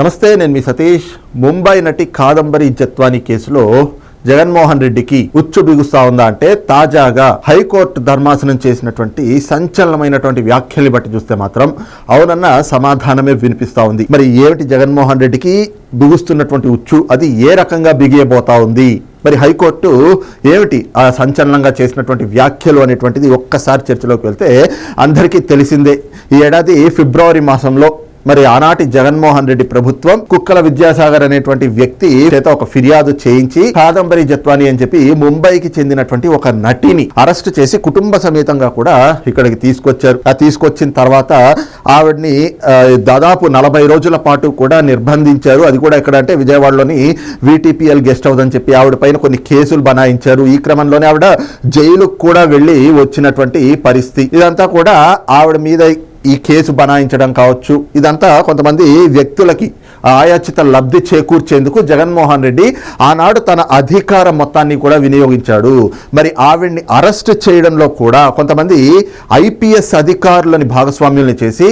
నమస్తే నేను మీ సతీష్. ముంబై నటి కాదంబరి జత్వాని కేసులో జగన్మోహన్ రెడ్డికి ఉచ్చు బిగుస్తా ఉందా అంటే తాజాగా హైకోర్టు ధర్మాసనం చేసినటువంటి సంచలనమైనటువంటి వ్యాఖ్యల్ని బట్టి చూస్తే మాత్రం అవునన్న సమాధానమే వినిపిస్తా ఉంది. మరి ఏమిటి జగన్మోహన్ రెడ్డికి బిగుస్తున్నటువంటి ఉచ్చు? అది ఏ రకంగా బిగియబోతా ఉంది? మరి హైకోర్టు ఏమిటి ఆ సంచలనంగా చేసినటువంటి వ్యాఖ్యలు అనేటువంటిది ఒక్కసారి చర్చలోకి వెళ్తే అందరికీ తెలిసిందే. ఈ ఏడాది ఫిబ్రవరి మాసంలో మరి ఆనాటి జగన్మోహన్ రెడ్డి ప్రభుత్వం కుక్కల విద్యాసాగర్ అనేటువంటి వ్యక్తి చేత ఒక ఫిర్యాదు చేయించి కాదంబరి జత్వాని అని చెప్పి ముంబైకి చెందినటువంటి ఒక నటిని అరెస్ట్ చేసి కుటుంబ సమేతంగా కూడా ఇక్కడికి తీసుకొచ్చారు. ఆ తీసుకొచ్చిన తర్వాత ఆవిడ్ని దాదాపు నలభై రోజుల పాటు కూడా నిర్బంధించారు. అది కూడా ఎక్కడ అంటే విజయవాడలోని విటిపిఎల్ గెస్ట్ హౌస్ అని చెప్పి ఆవిడ పైన కొన్ని కేసులు బనాయించారు. ఈ క్రమంలోనే ఆవిడ జైలుకు కూడా వెళ్ళి వచ్చినటువంటి పరిస్థితి. ఇదంతా కూడా ఆవిడ మీద ఈ కేసు బనాయించడం కావచ్చు. ఇదంతా కొంతమంది వ్యక్తులకి ఆయాచిత లబ్ధి చేకూర్చేందుకు జగన్మోహన్ రెడ్డి ఆనాడు తన అధికారం మొత్తాన్ని కూడా వినియోగించాడు. మరి ఆవిడ్ని అరెస్ట్ చేయడంలో కూడా కొంతమంది ఐపీఎస్ అధికారులని భాగస్వామ్యుల్ని చేసి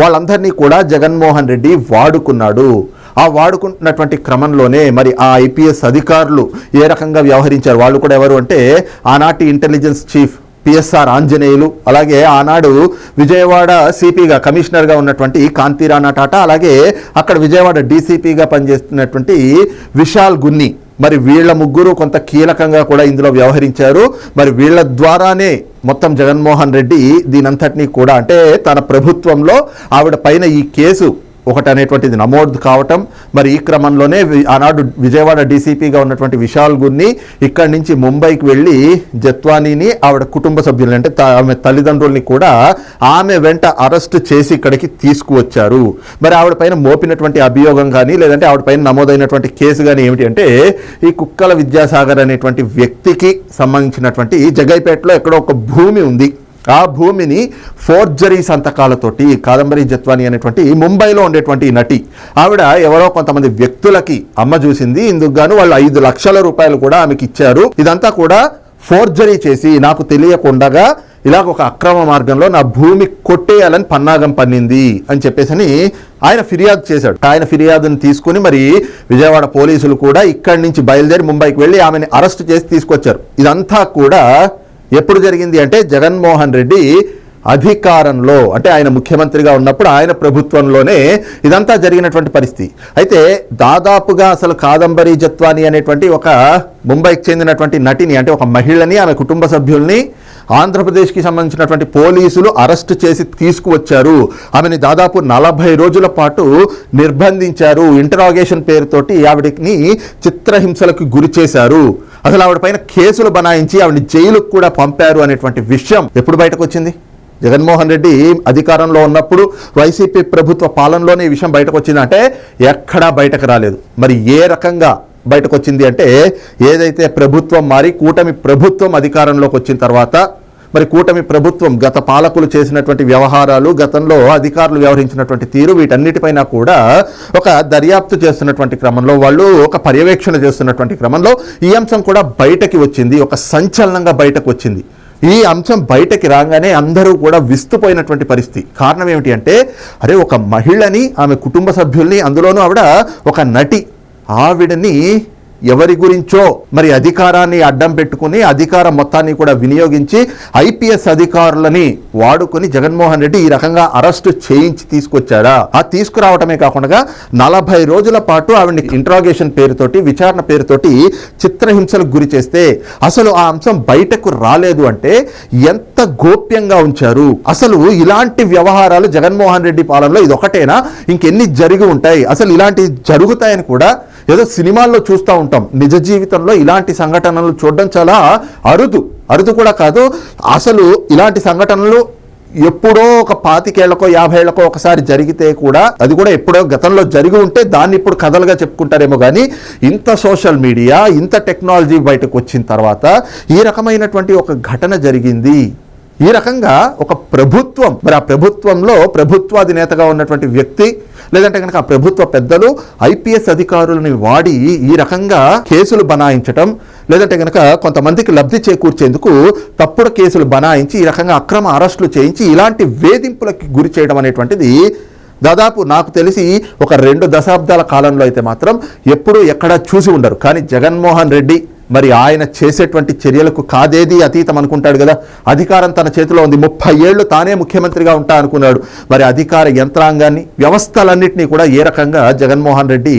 వాళ్ళందరినీ కూడా జగన్మోహన్ రెడ్డి వాడుకున్నాడు. ఆ వాడుకుంటున్నటువంటి క్రమంలోనే మరి ఆ ఐపీఎస్ అధికారులు ఏ రకంగా వ్యవహరించారు? వాళ్ళు కూడా ఎవరు అంటే ఆనాటి ఇంటెలిజెన్స్ చీఫ్ పిఎస్ఆర్ ఆంజనేయులు అలాగే ఆనాడు విజయవాడ సిపిగా కమిషనర్గా ఉన్నటువంటి కాంతిరాణా టాటా అలాగే అక్కడ విజయవాడ డీసీపీగా పనిచేస్తున్నటువంటి విశాల్ గున్ని. మరి వీళ్ళ ముగ్గురు కొంత కీలకంగా కూడా ఇందులో వ్యవహరించారు. మరి వీళ్ళ ద్వారానే మొత్తం జగన్మోహన్ రెడ్డి దీనంతటినీ కూడా అంటే తన ప్రభుత్వంలో ఆవిడ పైన ఈ కేసు ఒకటి అనేటువంటిది నమోదు కావటం. మరి ఈ క్రమంలోనే ఆనాడు విజయవాడ డీసీపీగా ఉన్నటువంటి విశాల్ గురిని ఇక్కడి నుంచి ముంబైకి వెళ్ళి జత్వానీని ఆవిడ కుటుంబ సభ్యులని అంటే త- ఆమె తల్లిదండ్రుల్ని కూడా ఆమె వెంట అరెస్ట్ చేసి ఇక్కడికి తీసుకువచ్చారు. మరి ఆవిడ పైన మోపినటువంటి అభియోగం కానీ లేదంటే ఆవిడ పైన నమోదైనటువంటి కేసు కానీ ఏమిటి అంటే ఈ కుక్కల విద్యాసాగర్ అనేటువంటి వ్యక్తికి సంబంధించినటువంటి జగైపేటలో ఎక్కడో ఒక భూమి ఉంది. ఆ భూమిని ఫోర్జరీ సంతకాలతోటి కాదంబరి జత్వాని అనేటువంటి ముంబైలో ఉండేటువంటి నటి. ఆవిడ ఎవరో కొంతమంది వ్యక్తులకి అమ్మ చూసింది. ఇందుకు గాను వాళ్ళు ఐదు లక్షల రూపాయలు కూడా ఆమెకి ఇచ్చారు. ఇదంతా కూడా ఫోర్జరీ చేసి నాకు తెలియకుండగా ఇలాగ ఒక అక్రమ మార్గంలో నా భూమి కొట్టేయాలని పన్నాగం పన్నింది అని చెప్పేసి ఆయన ఫిర్యాదు చేశాడు. ఆయన ఫిర్యాదుని తీసుకుని మరి విజయవాడ పోలీసులు కూడా ఇక్కడి నుంచి బయలుదేరి ముంబైకి వెళ్ళి ఆమెని అరెస్ట్ చేసి తీసుకొచ్చారు. ఇదంతా కూడా ఎప్పుడు జరిగింది అంటే జగన్మోహన్ రెడ్డి అధికారంలో అంటే ఆయన ముఖ్యమంత్రిగా ఉన్నప్పుడు ఆయన ప్రభుత్వంలోనే ఇదంతా జరిగినటువంటి పరిస్థితి. అయితే దాదాపుగా అసలు కాదంబరి జత్వాని అనేటువంటి ఒక ముంబైకి చెందినటువంటి నటిని అంటే ఒక మహిళని ఆమె కుటుంబ సభ్యుల్ని ఆంధ్రప్రదేశ్కి సంబంధించినటువంటి పోలీసులు అరెస్ట్ చేసి తీసుకువచ్చారు. ఆమెని దాదాపు నలభై రోజుల పాటు నిర్బంధించారు. ఇంటరాగేషన్ పేరుతోటి ఆవిడని చిత్రహింసలకు గురి చేశారు. అసలు ఆవిడ పైన కేసులు బనాయించి ఆవిడని జైలుకు కూడా పంపారు అనేటువంటి విషయం ఎప్పుడు బయటకు వచ్చింది జగన్మోహన్ రెడ్డి అధికారంలో ఉన్నప్పుడు వైసీపీ ప్రభుత్వ పాలనలోనే ఈ విషయం బయటకు వచ్చిందంటే ఎక్కడా బయటకు రాలేదు. మరి ఏ రకంగా బయటకు వచ్చింది అంటే ఏదైతే ప్రభుత్వం మారి కూటమి ప్రభుత్వం అధికారంలోకి వచ్చిన తర్వాత మరి కూటమి ప్రభుత్వం గత పాలకులు చేసినటువంటి వ్యవహారాలు గతంలో అధికారులు వ్యవహరించినటువంటి తీరు వీటన్నిటిపైన కూడా ఒక దర్యాప్తు చేస్తున్నటువంటి క్రమంలో వాళ్ళు ఒక పర్యవేక్షణ చేస్తున్నటువంటి క్రమంలో ఈ అంశం కూడా బయటకి వచ్చింది ఒక సంచలనంగా బయటకు వచ్చింది. ఈ అంశం బయటకి రాగానే అందరూ కూడా విస్తుపోయినటువంటి పరిస్థితి. కారణం ఏమిటి అంటే అరే ఒక మహిళని ఆమె కుటుంబ సభ్యుల్ని అందులోనూ ఆవిడ ఒక నటి ఆవిడని ఎవరి గురించో మరి అధికారాన్ని అడ్డం పెట్టుకుని అధికార మొత్తాన్ని కూడా వినియోగించి ఐపీఎస్ అధికారులని వాడుకొని జగన్మోహన్ రెడ్డి ఈ రకంగా అరెస్టు చేయించి తీసుకొచ్చారా ఆ తీసుకురావటమే కాకుండా నలభై రోజుల పాటు ఆవిడ ఇంట్రాగేషన్ పేరుతోటి విచారణ పేరుతోటి చిత్రహింసలకు గురి చేస్తే అసలు ఆ అంశం బయటకు రాలేదు అంటే ఎంత గోప్యంగా ఉంచారు? అసలు ఇలాంటి వ్యవహారాలు జగన్మోహన్ రెడ్డి పాలనలో ఇది ఒకటేనా ఇంకెన్ని జరిగి ఉంటాయి? అసలు ఇలాంటివి జరుగుతాయని కూడా ఏదో సినిమాల్లో చూస్తూ ఉంటాం. నిజ జీవితంలో ఇలాంటి సంఘటనలు చూడడం చాలా అరుదు. అరుదు కూడా కాదు. అసలు ఇలాంటి సంఘటనలు ఎప్పుడో ఒక పాతికేళ్ళకో యాభైళ్ళకో ఒకసారి జరిగితే కూడా అది కూడా ఎప్పుడో గతంలో జరిగి ఉంటే దాన్ని ఇప్పుడు కథలుగా చెప్పుకుంటారేమో కానీ ఇంత సోషల్ మీడియా ఇంత టెక్నాలజీ బయటకు వచ్చిన తర్వాత ఈ రకమైనటువంటి ఒక ఘటన జరిగింది. ఈ రకంగా ఒక ప్రభుత్వం మరి ఆ ప్రభుత్వంలో ప్రభుత్వాధినేతగా ఉన్నటువంటి వ్యక్తి లేదంటే కనుక ఆ ప్రభుత్వ పెద్దలు ఐపీఎస్ అధికారులని వాడి ఈ రకంగా కేసులు బనాయించటం లేదంటే కనుక కొంతమందికి లబ్ధి చేకూర్చేందుకు తప్పుడు కేసులు బనాయించి ఈ రకంగా అక్రమ అరెస్టులు చేయించి ఇలాంటి వేధింపులకి గురి చేయడం అనేటువంటిది దాదాపు నాకు తెలిసి ఒక రెండు దశాబ్దాల కాలంలో అయితే మాత్రం ఎప్పుడూ ఎక్కడా చూసి ఉండరు. కానీ జగన్మోహన్ రెడ్డి మరి ఆయన చేసేటువంటి చర్యలకు కాదేది అతీతం అనుకుంటాడు కదా? అధికారం తన చేతిలో ఉంది. ముప్పై ఏళ్ళు తానే ముఖ్యమంత్రిగా ఉంటా అనుకున్నాడు. మరి అధికార యంత్రాంగాన్ని వ్యవస్థలన్నింటినీ కూడా ఏ రకంగా జగన్మోహన్ రెడ్డి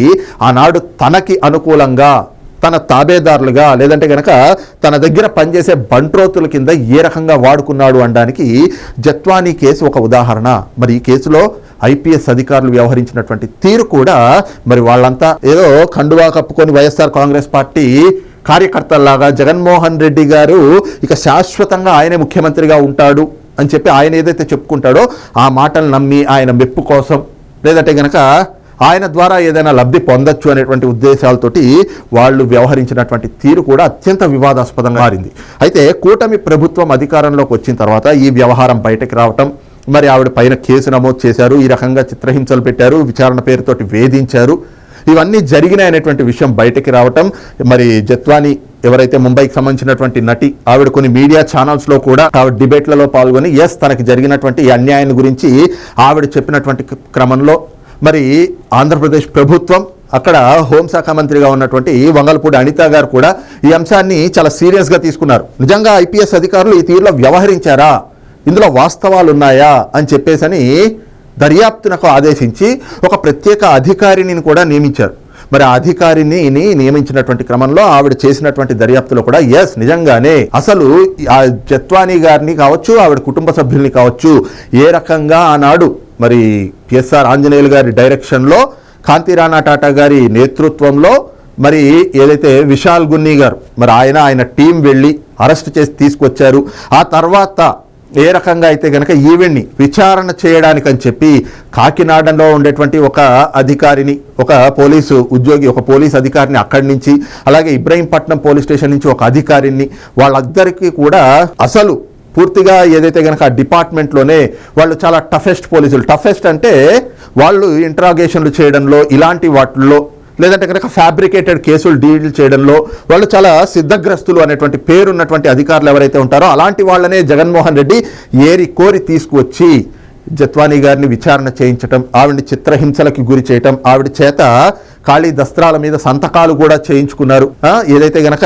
ఆనాడు తనకి అనుకూలంగా తన తాబేదారులుగా లేదంటే గనక తన దగ్గర పనిచేసే బంట్రోతుల కింద ఏ రకంగా వాడుకున్నాడు అనడానికి జత్వానీ కేసు ఒక ఉదాహరణ. మరి ఈ కేసులో ఐపీఎస్ అధికారులు వ్యవహరించినటువంటి తీరు కూడా మరి వాళ్ళంతా ఏదో కండువా కప్పుకొని వైఎస్ఆర్ కాంగ్రెస్ పార్టీ కార్యకర్తల్లాగా జగన్మోహన్ రెడ్డి గారు ఇక శాశ్వతంగా ఆయనే ముఖ్యమంత్రిగా ఉంటాడు అని చెప్పి ఆయన ఏదైతే చెప్పుకుంటాడో ఆ మాటలు నమ్మి ఆయన మెప్పు కోసం లేదంటే గనక ఆయన ద్వారా ఏదైనా లబ్ధి పొందొచ్చు అనేటువంటి ఉద్దేశాలతోటి వాళ్ళు వ్యవహరించినటువంటి తీరు కూడా అత్యంత వివాదాస్పదంగా మారింది. అయితే కూటమి ప్రభుత్వం అధికారంలోకి వచ్చిన తర్వాత ఈ వ్యవహారం బయటకు రావటం మరి ఆవిడ పైన కేసు నమోదు చేశారు ఈ రకంగా చిత్రహింసలు పెట్టారు విచారణ పేరుతోటి వేధించారు ఇవన్నీ జరిగినాయనేటువంటి విషయం బయటకి రావటం. మరి జత్వాని ఎవరైతే ముంబైకి సంబంధించినటువంటి నటి ఆవిడ కొన్ని మీడియా ఛానల్స్లో కూడా ఆవిడ డిబేట్లలో పాల్గొని ఎస్ తనకి జరిగినటువంటి ఈ అన్యాయం గురించి ఆవిడ చెప్పినటువంటి క్రమంలో మరి ఆంధ్రప్రదేశ్ ప్రభుత్వం అక్కడ హోంశాఖ మంత్రిగా ఉన్నటువంటి వంగలపూడి అనిత గారు కూడా ఈ అంశాన్ని చాలా సీరియస్గా తీసుకున్నారు. నిజంగా ఐపీఎస్ అధికారులు ఈ తీరులో వ్యవహరించారా? ఇందులో వాస్తవాలు ఉన్నాయా అని చెప్పేసని దర్యాప్తునకు ఆదేశించి ఒక ప్రత్యేక అధికారిని కూడా నియమించారు. మరి ఆ అధికారిని నియమించినటువంటి క్రమంలో ఆవిడ చేసినటువంటి దర్యాప్తులో కూడా ఎస్ నిజంగానే అసలు ఆ జత్వానీ గారిని కావచ్చు ఆవిడ కుటుంబ సభ్యుల్ని కావచ్చు ఏ రకంగా ఆనాడు మరి పిఎస్ఆర్ ఆంజనేయులు గారి డైరెక్షన్లో కాంతిరాణా టాటా గారి నేతృత్వంలో మరి ఏదైతే విశాల్ గున్నీ గారు మరి ఆయన ఆయన టీం వెళ్ళి అరెస్ట్ చేసి తీసుకొచ్చారు. ఆ తర్వాత ఏ రకంగా అయితే గనక ఈవెంట్ని విచారణ చేయడానికని చెప్పి కాకినాడలో ఉండేటువంటి ఒక అధికారిని ఒక పోలీసు ఉద్యోగి ఒక పోలీస్ అధికారిని అక్కడి నుంచి అలాగే ఇబ్రహీంపట్నం పోలీస్ స్టేషన్ నుంచి ఒక అధికారిని వాళ్ళందరికీ కూడా అసలు పూర్తిగా ఏదైతే కనుక ఆ డిపార్ట్మెంట్లోనే వాళ్ళు చాలా టఫెస్ట్ పోలీసులు. టఫెస్ట్ అంటే వాళ్ళు ఇంట్రాగేషన్లు చేయడంలో ఇలాంటి వాటిల్లో లేదంటే కనుక ఫ్యాబ్రికేటెడ్ కేసులు డీల్ చేయడంలో వాళ్ళు చాలా సిద్ధగ్రస్తులు అనేటువంటి పేరున్నటువంటి అధికారులు ఎవరైతే ఉంటారో అలాంటి వాళ్ళనే జగన్మోహన్ రెడ్డి ఏరి కోరి తీసుకువచ్చి జత్వానీ గారిని విచారణ చేయించటం ఆవిడని చిత్రహింసలకి గురి చేయటం ఆవిడ చేత ఖాళీ దస్త్రాల మీద సంతకాలు కూడా చేయించుకున్నారు. ఏదైతే గనక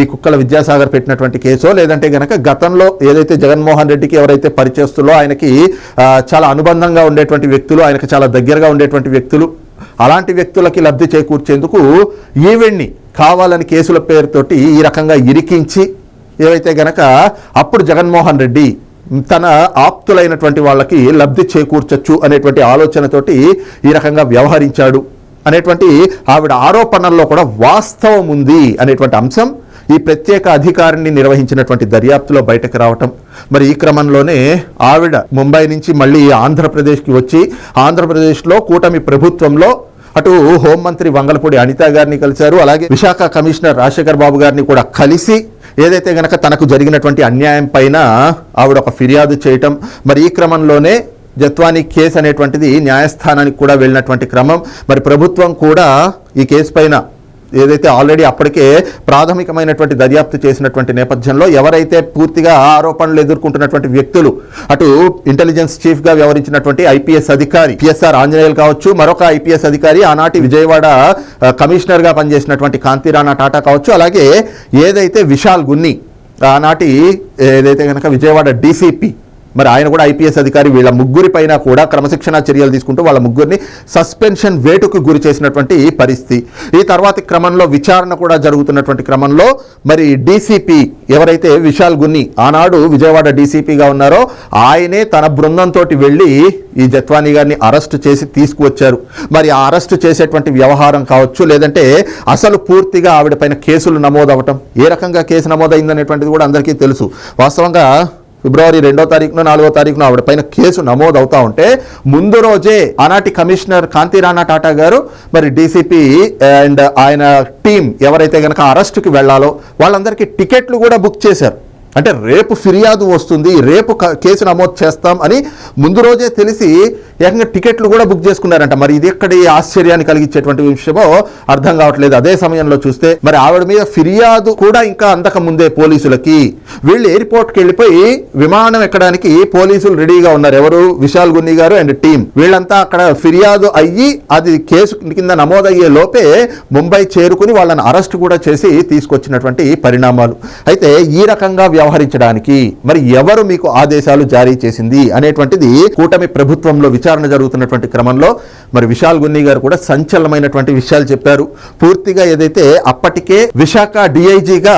ఈ కుక్కల విద్యాసాగర్ పెట్టినటువంటి కేసో లేదంటే గనక గతంలో ఏదైతే జగన్మోహన్ రెడ్డికి ఎవరైతే పరిచేస్తులో ఆయనకి చాలా అనుబంధంగా ఉండేటువంటి వ్యక్తులు ఆయనకు చాలా దగ్గరగా ఉండేటువంటి వ్యక్తులు అలాంటి వ్యక్తులకి లబ్ధి చేకూర్చేందుకు ఈవెంట్ని కావాలని కేసుల పేరుతోటి ఈ రకంగా ఇరికించి ఏవైతే గనక అప్పుడు జగన్మోహన్ రెడ్డి తన ఆప్తులైనటువంటి వాళ్ళకి లబ్ధి చేకూర్చొచ్చు అనేటువంటి ఆలోచనతోటి ఈ రకంగా వ్యవహరించాడు అనేటువంటి ఆవిడ ఆరోపణల్లో కూడా వాస్తవం ఉంది అనేటువంటి అంశం ఈ ప్రత్యేక అధికారిని నిర్వహించినటువంటి దర్యాప్తులో బయటకు రావటం. మరి ఈ క్రమంలోనే ఆవిడ ముంబై నుంచి మళ్ళీ ఆంధ్రప్రదేశ్కి వచ్చి ఆంధ్రప్రదేశ్లో కూటమి ప్రభుత్వంలో అటు హోంమంత్రి వంగలపూడి అనిత గారిని కలిశారు. అలాగే విశాఖ కమిషనర్ రాజశేఖర్ బాబు గారిని కూడా కలిసి ఏదైతే గనక తనకు జరిగినటువంటి అన్యాయం పైన ఆవిడ ఒక ఫిర్యాదు చేయటం. మరి ఈ క్రమంలోనే జత్వానీ కేసు అనేటువంటిది న్యాయస్థానానికి కూడా వెళ్ళినటువంటి క్రమం. మరి ప్రభుత్వం కూడా ఈ కేసు పైన ఏదైతే ఆల్రెడీ అప్పటికే ప్రాథమికమైనటువంటి దర్యాప్తు చేసినటువంటి నేపథ్యంలో ఎవరైతే పూర్తిగా ఆరోపణలు ఎదుర్కొంటున్నటువంటి వ్యక్తులు అటు ఇంటెలిజెన్స్ చీఫ్గా వ్యవహరించినటువంటి ఐపీఎస్ అధికారి పిఎస్ఆర్ ఆంజనేయులు కావచ్చు మరొక ఐపీఎస్ అధికారి ఆనాటి విజయవాడ కమిషనర్గా పనిచేసినటువంటి కాంతిరాణా టాటా కావచ్చు అలాగే ఏదైతే విశాల్ గున్ని ఆనాటి ఏదైతే కనుక విజయవాడ డీసీపీ మరి ఆయన కూడా ఐపీఎస్ అధికారి వీళ్ళ ముగ్గురి పైన కూడా క్రమశిక్షణ చర్యలు తీసుకుంటూ వాళ్ళ ముగ్గురిని సస్పెన్షన్ వేటుకు గురి చేసినటువంటి పరిస్థితి. ఈ తర్వాతి క్రమంలో విచారణ కూడా జరుగుతున్నటువంటి క్రమంలో మరి డీసీపీ ఎవరైతే విశాల్ గున్ని ఆనాడు విజయవాడ డీసీపీగా ఉన్నారో ఆయనే తన బృందంతో వెళ్ళి ఈ జత్వానీ గారిని అరెస్ట్ చేసి తీసుకువచ్చారు. మరి ఆ అరెస్ట్ చేసేటువంటి వ్యవహారం కావచ్చు లేదంటే అసలు పూర్తిగా ఆవిడ పైన కేసులు నమోదవటం ఏ రకంగా కేసు నమోదైందనేటువంటిది కూడా అందరికీ తెలుసు. వాస్తవంగా ఫిబ్రవరి రెండో తారీఖున నాలుగో తారీఖున ఆవిడ పైన కేసు నమోదు అవుతా ఉంటే ముందు రోజే ఆనాటి కమిషనర్ కాంతి రాణా టాటా గారు మరి డీసీపీ అండ్ ఆయన టీం ఎవరైతే గనక అరెస్ట్కి వెళ్ళాలో వాళ్ళందరికీ టికెట్లు కూడా బుక్ చేశారు. అంటే రేపు ఫిర్యాదు వస్తుంది రేపు కేసు నమోదు చేస్తాం అని ముందు రోజే తెలిసి ఏకంగా టికెట్లు కూడా బుక్ చేసుకున్నారంట. మరి ఇది ఎక్కడి ఆశ్చర్యాన్ని కలిగించేటువంటి విషయమో అర్థం కావట్లేదు. అదే సమయంలో చూస్తే మరి ఆవిడ మీద ఫిర్యాదు కూడా ఇంకా అందక ముందే పోలీసులకి. వీళ్ళు ఎయిర్పోర్ట్కి వెళ్ళిపోయి విమానం ఎక్కడానికి పోలీసులు రెడీగా ఉన్నారు. ఎవరు? విశాల్ గున్ని గారు అండ్ టీం వీళ్ళంతా అక్కడ ఫిర్యాదు అయ్యి అది కేసు కింద నమోదయ్యే లోపే ముంబై చేరుకుని వాళ్ళని అరెస్ట్ కూడా చేసి తీసుకొచ్చినటువంటి పరిణామాలు. అయితే ఈ రకంగా వ్యవహరించడానికి మరి ఎవరు మీకు ఆదేశాలు జారీ చేసింది అనేటువంటిది కూటమి ప్రభుత్వంలో విచారణ జరుగుతున్నటువంటి క్రమంలో మరి విశాల్ గున్ని గారు కూడా సంచలనమైనటువంటి విషయాలు చెప్పారు. పూర్తిగా ఏదైతే అప్పటికే విశాఖ డిఐజీగా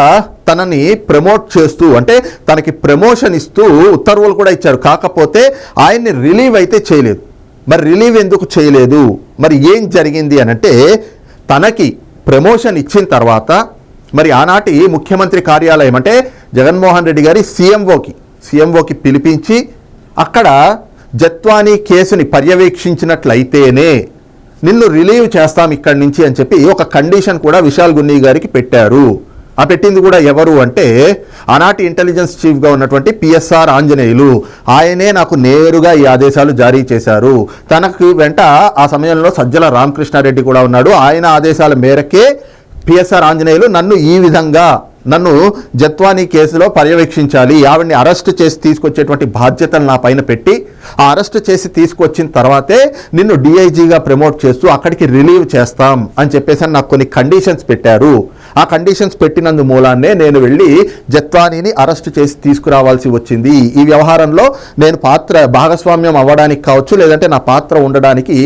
తనని ప్రమోట్ చేస్తూ అంటే తనకి ప్రమోషన్ ఇస్తూ ఉత్తర్వులు కూడా ఇచ్చారు. కాకపోతే ఆయన్ని రిలీవ్ అయితే చేయలేదు. మరి రిలీవ్ ఎందుకు చేయలేదు? మరి ఏం జరిగింది అనంటే తనకి ప్రమోషన్ ఇచ్చిన తర్వాత మరి ఆనాటి ముఖ్యమంత్రి కార్యాలయం అంటే జగన్మోహన్ రెడ్డి గారి సీఎంఓకి సీఎంఓకి పిలిపించి అక్కడ జత్వానీ కేసుని పర్యవేక్షించినట్లయితేనే నిన్ను రిలీవ్ చేస్తాం ఇక్కడి నుంచి అని చెప్పి ఒక కండిషన్ కూడా విశాల్ గున్నీ గారికి పెట్టారు. ఆ పెట్టింది కూడా ఎవరు అంటే ఆనాటి ఇంటెలిజెన్స్ చీఫ్గా ఉన్నటువంటి పిఎస్ఆర్ ఆంజనేయులు. ఆయనే నాకు నేరుగా ఈ ఆదేశాలు జారీ చేశారు. తనకు వెంట ఆ సమయంలో సజ్జల రామకృష్ణారెడ్డి కూడా ఉన్నాడు. ఆయన ఆదేశాల మేరకే పిఎస్ఆర్ ఆంజనేయులు నన్ను ఈ విధంగా నన్ను జత్వానీ కేసులో పర్యవేక్షించాలి ఆవిడ్ని అరెస్ట్ చేసి తీసుకొచ్చేటువంటి బాధ్యతలు నా పైన పెట్టి ఆ అరెస్ట్ చేసి తీసుకొచ్చిన తర్వాతే నిన్ను డిఐజీగా ప్రమోట్ చేస్తూ అక్కడికి రిలీవ్ చేస్తాం అని చెప్పేసి నాకు కొన్ని కండిషన్స్ పెట్టారు. ఆ కండిషన్స్ పెట్టినందు మూలాన్నే నేను వెళ్ళి జత్వానీని అరెస్ట్ చేసి తీసుకురావాల్సి వచ్చింది. ఈ వ్యవహారంలో నేను పాత్ర భాగస్వామ్యం అవ్వడానికి కావచ్చు లేదంటే నా పాత్ర ఉండడానికి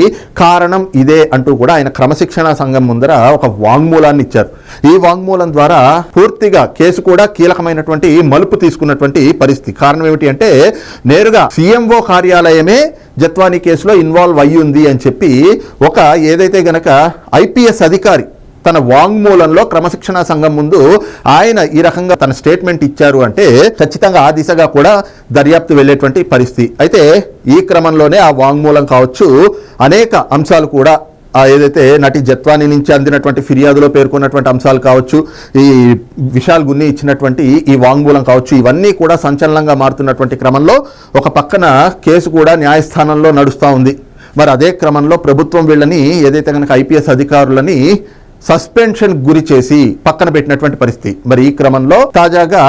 కారణం ఇదే అంటూ కూడా ఆయన క్రమశిక్షణా సంఘం ముందర ఒక వాంగ్మూలాన్ని ఇచ్చారు. ఈ వాంగ్మూలం ద్వారా పూర్తిగా కేసు కూడా కీలకమైనటువంటి మలుపు తీసుకున్నటువంటి పరిస్థితి. కారణం ఏమిటి అంటే నేరుగా సీఎంఓ కార్యాలయమే జత్వానీ కేసులో ఇన్వాల్వ్ అయ్యి ఉంది అని చెప్పి ఒక ఏదైతే గనక ఐపీఎస్ అధికారి తన వాంగ్మూలంలో క్రమశిక్షణా సంఘం ముందు ఆయన ఈ రకంగా తన స్టేట్మెంట్ ఇచ్చారు అంటే ఖచ్చితంగా ఆ దిశగా కూడా దర్యాప్తు వెళ్ళేటువంటి పరిస్థితి. అయితే ఈ క్రమంలోనే ఆ వాంగ్మూలం కావచ్చు అనేక అంశాలు కూడా ఏదైతే నటి జత్వాని నుంచి అందినటువంటి ఫిర్యాదులో పేర్కొన్నటువంటి అంశాలు కావచ్చు ఈ విశాల్ గున్ని ఇచ్చినటువంటి ఈ వాంగ్మూలం కావచ్చు ఇవన్నీ కూడా సంచలనంగా మారుతున్నటువంటి క్రమంలో ఒక పక్కన కేసు కూడా న్యాయస్థానంలో నడుస్తూ ఉంది. మరి అదే క్రమంలో ప్రభుత్వం వీళ్ళని ఏదైతే కనుక ఐపీఎస్ అధికారులని సస్పెన్షన్ గురి చేసి పక్కన పెట్టినటువంటి పరిస్థితి. మరి ఈ క్రమంలో తాజాగా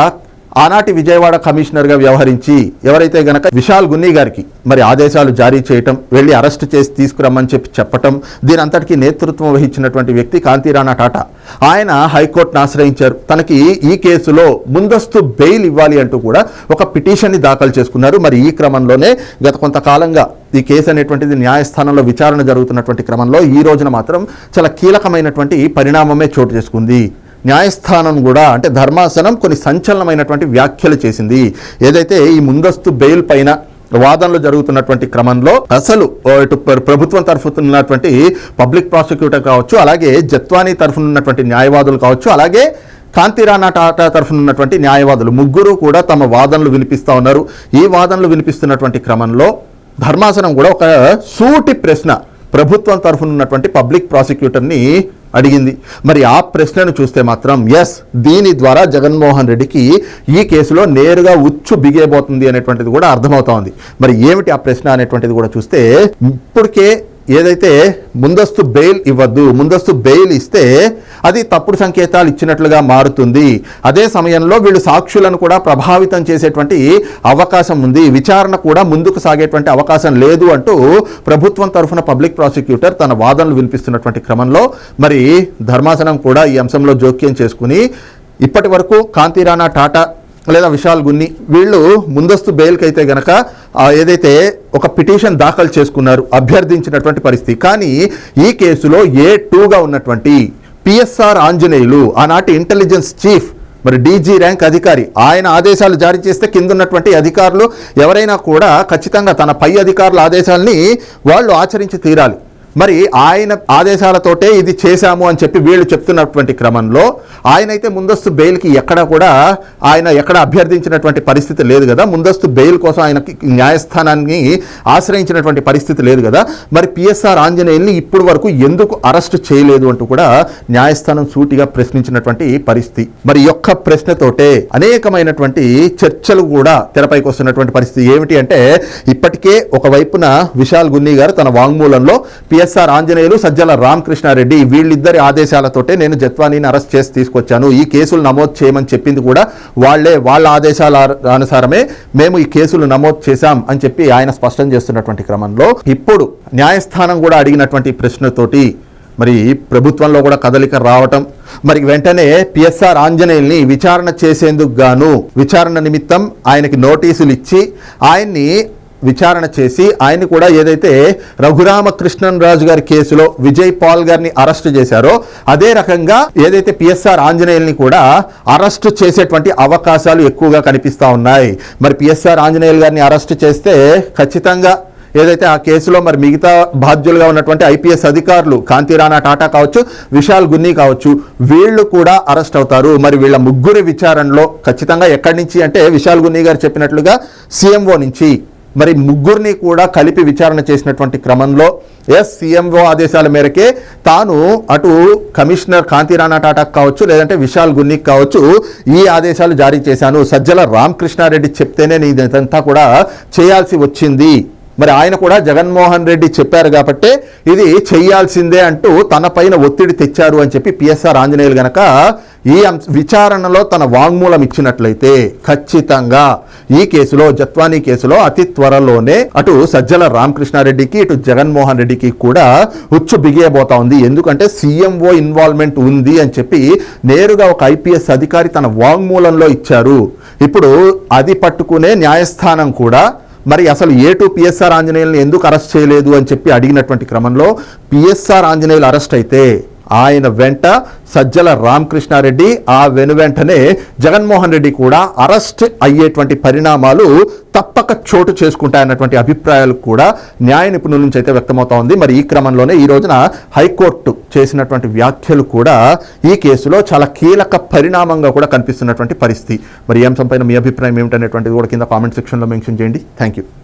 ఆనాటి విజయవాడ కమిషనర్గా వ్యవహరించి ఎవరైతే గనక విశాల్ గున్నీ గారికి మరి ఆదేశాలు జారీ చేయటం వెళ్ళి అరెస్ట్ చేసి తీసుకురమ్మని చెప్పి చెప్పటం దీని అంతటికి నేతృత్వం వహించినటువంటి వ్యక్తి కాంతిరాణా టాటా. ఆయన హైకోర్టును ఆశ్రయించారు. తనకి ఈ కేసులో ముందస్తు బెయిల్ ఇవ్వాలి అంటూ కూడా ఒక పిటిషన్ని దాఖలు చేసుకున్నారు. మరి ఈ క్రమంలోనే గత కొంతకాలంగా ఈ కేసు అనేటువంటిది న్యాయస్థానంలో విచారణ జరుగుతున్నటువంటి క్రమంలో ఈ రోజున మాత్రం చాలా కీలకమైనటువంటి పరిణామమే చోటు చేసుకుంది. న్యాయస్థానం కూడా అంటే ధర్మాసనం కొన్ని సంచలనమైనటువంటి వ్యాఖ్యలు చేసింది. ఏదైతే ఈ ముందస్తు బెయిల్ పైన వాదనలు జరుగుతున్నటువంటి క్రమంలో అసలు ఇటు ప్రభుత్వం తరఫున ఉన్నటువంటి పబ్లిక్ ప్రాసిక్యూటర్ కావచ్చు అలాగే జత్వానీ తరఫున ఉన్నటువంటి న్యాయవాదులు కావచ్చు అలాగే కాంతిరాణా టాటా తరఫున ఉన్నటువంటి న్యాయవాదులు ముగ్గురు కూడా తమ వాదనలు వినిపిస్తూ ఉన్నారు. ఈ వాదనలు వినిపిస్తున్నటువంటి క్రమంలో ధర్మాసనం కూడా ఒక సూటి ప్రశ్న ప్రభుత్వం తరఫున ఉన్నటువంటి పబ్లిక్ ప్రాసిక్యూటర్ని అడిగింది. మరి ఆ ప్రశ్నను చూస్తే మాత్రం ఎస్ దీని ద్వారా జగన్మోహన్ రెడ్డికి ఈ కేసులో నేరుగా ఉచ్చు బిగేబోతుంది అనేటువంటిది కూడా అర్థమవుతా ఉంది. మరి ఏమిటి ఆ ప్రశ్న అనేటువంటిది కూడా చూస్తే ఇప్పటికే ఏదైతే ముందస్తు బెయిల్ ఇవ్వద్దు ముందస్తు బెయిల్ ఇస్తే అది తప్పుడు సంకేతాలు ఇచ్చినట్లుగా మారుతుంది. అదే సమయంలో వీళ్ళు సాక్షులను కూడా ప్రభావితం చేసేటువంటి అవకాశం ఉంది. విచారణ కూడా ముందుకు సాగేటువంటి అవకాశం లేదు అంటూ ప్రభుత్వం తరఫున పబ్లిక్ ప్రాసిక్యూటర్ తన వాదనలు వినిపిస్తున్నటువంటి క్రమంలో మరి ధర్మాసనం కూడా ఈ అంశంలో జోక్యం చేసుకుని ఇప్పటి వరకు కాంతిరాణా టాటా లేదా విశాల్ గున్ని వీళ్ళు ముందస్తు బెయిల్కి అయితే గనక ఏదైతే ఒక పిటిషన్ దాఖలు చేసుకున్నారు అభ్యర్థించినటువంటి పరిస్థితి. కానీ ఈ కేసులో ఏ టూగా ఉన్నటువంటి పిఎస్ఆర్ ఆంజనేయులు ఆనాటి ఇంటెలిజెన్స్ చీఫ్ మరి డీజీ ర్యాంక్ అధికారి ఆయన ఆదేశాలు జారీ చేస్తే కింద ఉన్నటువంటి అధికారులు ఎవరైనా కూడా ఖచ్చితంగా తన పై అధికారుల ఆదేశాలని వాళ్ళు ఆచరించి తీరాలి. మరి ఆయన ఆదేశాలతోటే ఇది చేశాము అని చెప్పి వీళ్ళు చెప్తున్నటువంటి క్రమంలో ఆయన అయితే ముందస్తు బెయిల్కి ఎక్కడ కూడా ఆయన ఎక్కడ అభ్యర్థించినటువంటి పరిస్థితి లేదు కదా. ముందస్తు బెయిల్ కోసం ఆయనకి న్యాయస్థానాన్ని ఆశ్రయించినటువంటి పరిస్థితి లేదు కదా. మరి పిఎస్ఆర్ ఆంజనేయుల్ని ఇప్పుడు వరకు ఎందుకు అరెస్ట్ చేయలేదు అంటూ కూడా న్యాయస్థానం సూటిగా ప్రశ్నించినటువంటి పరిస్థితి. మరి యొక్క ప్రశ్నతోటే అనేకమైనటువంటి చర్చలు కూడా తెరపైకి వస్తున్నటువంటి పరిస్థితి ఏమిటి అంటే ఇప్పటికే ఒకవైపున విశాల్ గున్ని గారు తన వాంగ్మూలంలో వైఎస్ఆర్ ఆంజనేయులు సజ్జల రామకృష్ణారెడ్డి వీళ్ళిద్దరి ఆదేశాలతోటే నేను జత్వానీని అరెస్ట్ చేసి తీసుకొచ్చాను. ఈ కేసులు నమోదు చేయమని చెప్పింది కూడా వాళ్ళే వాళ్ళ ఆదేశాల అనుసారమే మేము ఈ కేసులు నమోదు చేశాం అని చెప్పి ఆయన స్పష్టం చేస్తున్నటువంటి క్రమంలో ఇప్పుడు న్యాయస్థానం కూడా అడిగినటువంటి ప్రశ్నతోటి మరి ప్రభుత్వంలో కూడా కదలిక రావటం మరి వెంటనే పిఎస్ఆర్ ఆంజనేయుల్ని విచారణ చేసేందుకు గాను విచారణ నిమిత్తం ఆయనకి నోటీసులు ఇచ్చి ఆయన్ని విచారణ చేసి ఆయన కూడా ఏదైతే రఘురామకృష్ణన్ రాజు గారి కేసులో విజయ్ పాల్ గారిని అరెస్ట్ చేశారో అదే రకంగా ఏదైతే పిఎస్ఆర్ ఆంజనేయుల్ని కూడా అరెస్ట్ చేసేటువంటి అవకాశాలు ఎక్కువగా కనిపిస్తూ ఉన్నాయి. మరి పిఎస్ఆర్ ఆంజనేయులు గారిని అరెస్ట్ చేస్తే ఖచ్చితంగా ఏదైతే ఆ కేసులో మరి మిగతా బాధ్యులుగా ఉన్నటువంటి ఐపీఎస్ అధికారులు కాంతిరాణా టాటా కావచ్చు విశాల్ గున్ని కావచ్చు వీళ్ళు కూడా అరెస్ట్ అవుతారు. మరి వీళ్ళ ముగ్గురి విచారణలో ఖచ్చితంగా ఎక్కడి నుంచి అంటే విశాల్ గున్ని గారు చెప్పినట్లుగా సీఎంఓ నుంచి మరి ముగ్గురిని కూడా కలిపి విచారణ చేసినటువంటి క్రమంలో ఎస్ సీఎంఓ ఆదేశాల మేరకే తాను అటు కమిషనర్ కాంతిరాణా టాటా కావచ్చు లేదంటే విశాల్ గున్నిక్ కావచ్చు ఈ ఆదేశాలు జారీ చేశాను. సజ్జల రామకృష్ణారెడ్డి చెప్తేనే నేను ఇదంతా కూడా చేయాల్సి వచ్చింది. మరి ఆయన కూడా జగన్మోహన్ రెడ్డి చెప్పారు కాబట్టి ఇది చెయ్యాల్సిందే అంటూ తన పైన ఒత్తిడి తెచ్చారు అని చెప్పి పిఎస్ఆర్ ఆంజనేయులు గనక ఈ విచారణలో తన వాంగ్మూలం ఇచ్చినట్లయితే ఖచ్చితంగా ఈ కేసులో జత్వానీ కేసులో అతి త్వరలోనే అటు సజ్జల రామకృష్ణారెడ్డికి ఇటు జగన్మోహన్ రెడ్డికి కూడా ఉచ్చు బిగియబోతా ఉంది. ఎందుకంటే సీఎంఓ ఇన్వాల్వ్మెంట్ ఉంది అని చెప్పి నేరుగా ఒక ఐపీఎస్ అధికారి తన వాంగ్మూలంలో ఇచ్చారు. ఇప్పుడు అది పట్టుకునే న్యాయస్థానం కూడా మరి అసలు ఏ టు పిఎస్ఆర్ ఆంజనేయులను ఎందుకు అరెస్ట్ చేయలేదు అని చెప్పి అడిగినటువంటి క్రమంలో పిఎస్ఆర్ ఆంజనేయులు అరెస్ట్ అయితే ఆయన వెంట సజ్జల రామకృష్ణారెడ్డి ఆ వెనువెంటనే జగన్మోహన్ రెడ్డి కూడా అరెస్ట్ అయ్యేటువంటి పరిణామాలు తప్పక చోటు చేసుకుంటాయన్నటువంటి అభిప్రాయాలు కూడా న్యాయ నిపుణుల నుంచి అయితే వ్యక్తమవుతా ఉంది మరి ఈ క్రమంలోనే ఈ రోజున హైకోర్టు చేసినటువంటి వ్యాఖ్యలు కూడా ఈ కేసులో చాలా కీలక పరిణామంగా కూడా కనిపిస్తున్నటువంటి పరిస్థితి. మరి ఈ అంశంపైన మీ అభిప్రాయం ఏమిటనేటువంటిది కూడా కింద కామెంట్ సెక్షన్లో మెన్షన్ చేయండి. Thank you